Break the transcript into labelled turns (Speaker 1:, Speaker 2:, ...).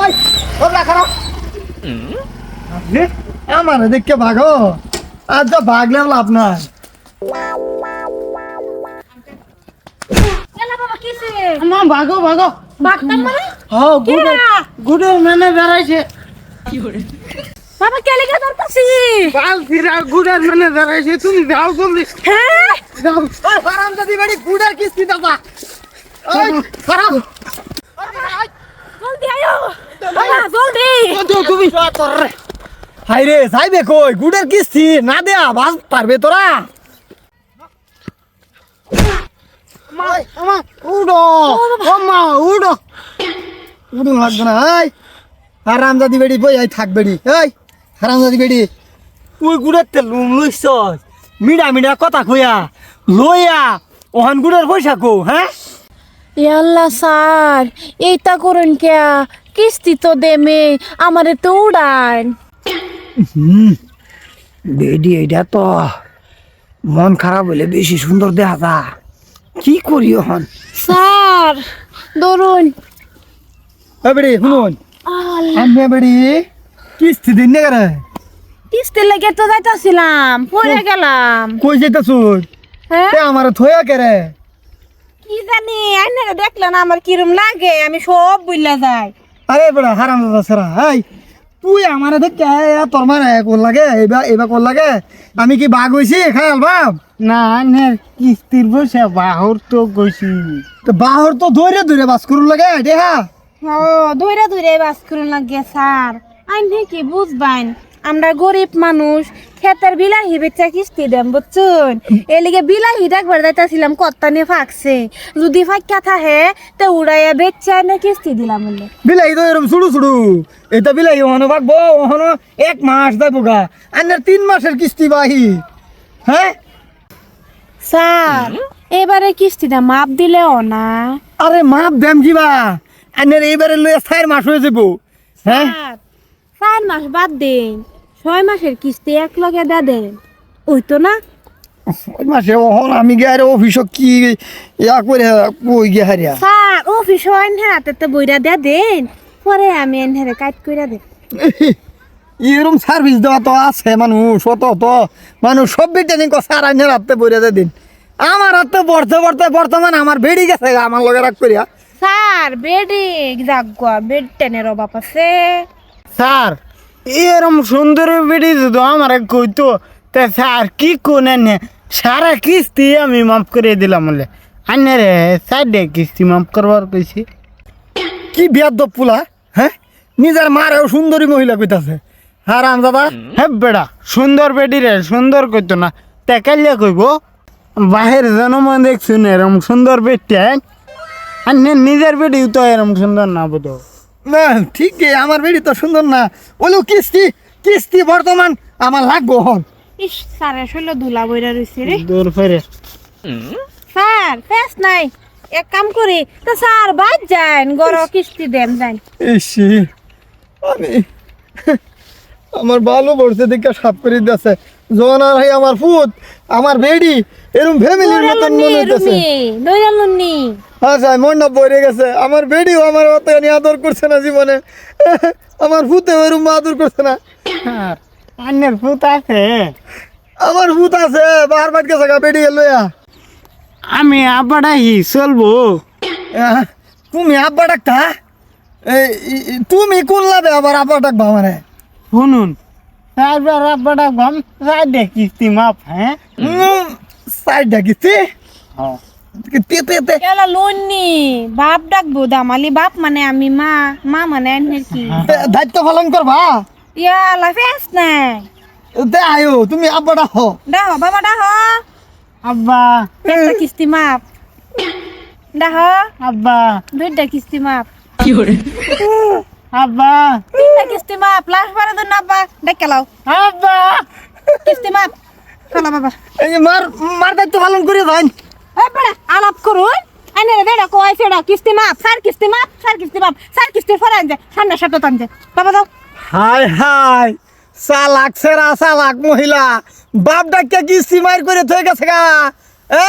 Speaker 1: ওই ওরা খারাপ। আমার দেখকে ভাগো। আর যা ভাগলে লাভ নাই।
Speaker 2: ভাগো ভাগো।
Speaker 3: মানে?
Speaker 2: হ্যাঁ গুড? মানে বেড়াইছে।
Speaker 3: বাবা ধরতাছি?
Speaker 2: ফিরা গুডের মানে তুমি যাও জলদি।
Speaker 3: হ্যাঁ?
Speaker 2: যাও।
Speaker 1: ওই হারাম বাড়ি গুড়ের কিস্তি দাদা। ওই খারাপ
Speaker 3: জলদি আয়ো বাবা জলদি।
Speaker 1: তুমি হাই রে যাইবে কই? গুড়ের কিস্তি। না দেয়া বাস পারবে তোরা।
Speaker 2: উড়ো। উড়ো।
Speaker 1: উড়ুন লাগবে না এই হারাম দাদি বেড়ি বই আই থাক বেড়ি। এই হারাম দাদি বেড়ি। তুই গুড়ের তেল লুম লইছ মিডা মিডা কথা কইয়া লইয়া ওহান গুড়ের পয়সা কো হ্যাঁ?
Speaker 3: ইয়াল্লা স্যার এইটা করুন কে কিস্তি তো দে দেমে আমারে তো উড়ান।
Speaker 1: বেডি এটা তো মন খারাপ হইলে বেশি সুন্দর দেখা যা। কি করি ওহন
Speaker 3: স্যার ধরুন।
Speaker 1: বেড়ি শুনুন।
Speaker 3: আল্লাহ,
Speaker 1: আমি বেড়ি কিস্তি দিন না করে
Speaker 3: কিস্তি লেগে তো যাইতাছিলাম পড়ে গেলাম।
Speaker 1: কই যেতেছুন
Speaker 3: হ্যাঁ?
Speaker 1: তে আমার থয়া কেরে
Speaker 3: কি জানি আইনে দেখলেন আমার কিরম লাগে আমি সব বুঝলা যাই।
Speaker 1: আরে বড় হারাম দাদা সেরা হাই তুই আমার দেখে তোর মানে কোন লাগে এবার এবার কোন লাগে। আমি কি বাঘ হইছি খায়াল বাপ?
Speaker 2: না নে কিস্তির পয়সা বাহর তো গইছি
Speaker 1: তো বাহর তো ধরে ধরে বাস করুন লাগে দেহা
Speaker 3: ও দূরে দূরে বাস করুন লাগে স্যার। আইনে কি বুঝবান আমরা গরিব মানুষ খেতের বিলাহি বেচা কিস্তি দেন বুঝছুন? এলিগে বিলাহি একবার যাইতাছিলাম কত্তানে ফাঁকছে। যদি ফাঁকা থাকে তো উড়াইয়া বেচা না কিস্তি দিলাম বলে।
Speaker 1: বিলাহি তো এরকম ছুড়ু ছুড়ু এটা বিলাহি ওখানে বাগবো ওখানে এক মাস যাইব গা। আন্নার তিন মাসের কিস্তি বাহি। হ্যাঁ?
Speaker 3: স্যার এবারে কিস্তিটা মাপ দিলেও না।
Speaker 1: আরে মাপ দেম কিবা আন্নার এইবারে লইয়া চার মাস হয়ে যাব হ্যাঁ?
Speaker 3: চার মাস বাদ দিন। ছয় মাসের কিস্তি এক লগে দা দেন ওই তো না?
Speaker 1: ওই মাসে ওহন আমি গিয়ে অফিস কি ইয়া করে কই গিয়ে হারিয়া?
Speaker 3: স্যার অফিস হয় হাতে তো বইরা দে দেন পরে আমি এনহারে কাট কইরা দেন
Speaker 1: এরম সার্ভিস দেওয়া তো আছে মানুষ অত তো মানুষ সব বিটানি স্যার আইনের হাতে বইরে দিয়ে দিন। আমার হাতে পড়তে পড়তে বর্তমান আমার বেড়ি গেছে গা আমার লগে রাখ করিয়া।
Speaker 3: স্যার বেডে জাগুয়া বেড টেনের অভাব আছে।
Speaker 2: স্যার এরম সুন্দর বেড়ি যদি আমার কইতো তা স্যার কি কোন সারা কিস্তি আমি মাফ করে দিলাম বলে। আনে রে সাইডে কিস্তি মাফ করবার কইছি।
Speaker 1: কি বিয়াদ পুলা হ্যাঁ? নিজের মারেও সুন্দরী মহিলা কইতাছে। হারাম দাদা।
Speaker 2: হ্যাঁ বেড়া সুন্দর বেডি রে সুন্দর কইতো না। টেকাইলে কইব বাহির জনম দেখছুন এরম সুন্দর বেডটা আনে নিজের বেডি তো এরম সুন্দর না বোধ
Speaker 1: না ঠিক আমার বেড়ি তো সুন্দর না। ওলো কিস্তি কিস্তি বর্তমান আমার লাগবো হন
Speaker 3: ইস স্যার আসলে দুলা বইরা রইছে রে।
Speaker 2: দূর ফেরে
Speaker 3: স্যার ফেস নাই। এক কাম করি তো স্যার বাদ যান গরো কিস্তি দেন যান।
Speaker 1: ইস আমি আমার ভালো পড়ছে দেখে সাপ করে দিয়েছে। জন আর ভাই আমার ফুত আমার বেডি এরকম ফ্যামিলির মতন মনে হইতেছে। আচ্ছা মনটা পড়ে গেছে। আমার বেডিও আমার অত আদর করছে না জীবনে। আমার ফুতে এরকম আদর করছে না।
Speaker 2: আন্নের ভূত আছে?
Speaker 1: আমার ভূত আছে বাহার বাদ গেছে গা বেডি লইয়া।
Speaker 2: আমি আবাডাই চলবো।
Speaker 1: আহ, তুমি আব্বা ডাকতা তুমি কোন লাভে আবার আব্বা ডাকবা মানে
Speaker 2: শুনুন। তারপর আব্বাডা গম সাইডে কিস্তি মাপ হ্যাঁ?
Speaker 1: সাইড ডাকিছি তে তে তে।
Speaker 3: এলা লুন্নি বাপ ডাকবো দামালি বাপ মানে আমি মা মা মানে কি?
Speaker 1: দায়িত্ব পালন করবা?
Speaker 3: ইয়ালা ফেস নাই।
Speaker 1: তে আয়ো তুমি আব্বা ডাকো।
Speaker 3: ডাহ বাবা ডাহ
Speaker 2: আব্বা।
Speaker 3: একটা কিস্তি মাপ। ডাহ
Speaker 2: আব্বা।
Speaker 3: দুইটা কিস্তি মাপ।
Speaker 2: আব্বা।
Speaker 3: তিনটা কিস্তি মাপ লাস্ট বারে দিন আব্বা ডেকে লাও।
Speaker 2: আব্বা।
Speaker 3: কিস্তি মাপ চলো বাবা।
Speaker 1: এই যে মার মার দায়িত্ব পালন করে
Speaker 3: এই আলাপ করুন। আনে রে দেড়া কয় সেড়া কিস্তি মাপ স্যার কিস্তি মাপ স্যার কিস্তি মাপ স্যার কিস্তি ফরান যে সামনে সাথে টান যে বাবা দাও।
Speaker 1: হাই হাই চালাক সেরা চালাক মহিলা। বাপ ডাকিয়া কি সিমাইর করে থয়ে গেছে গা। এ?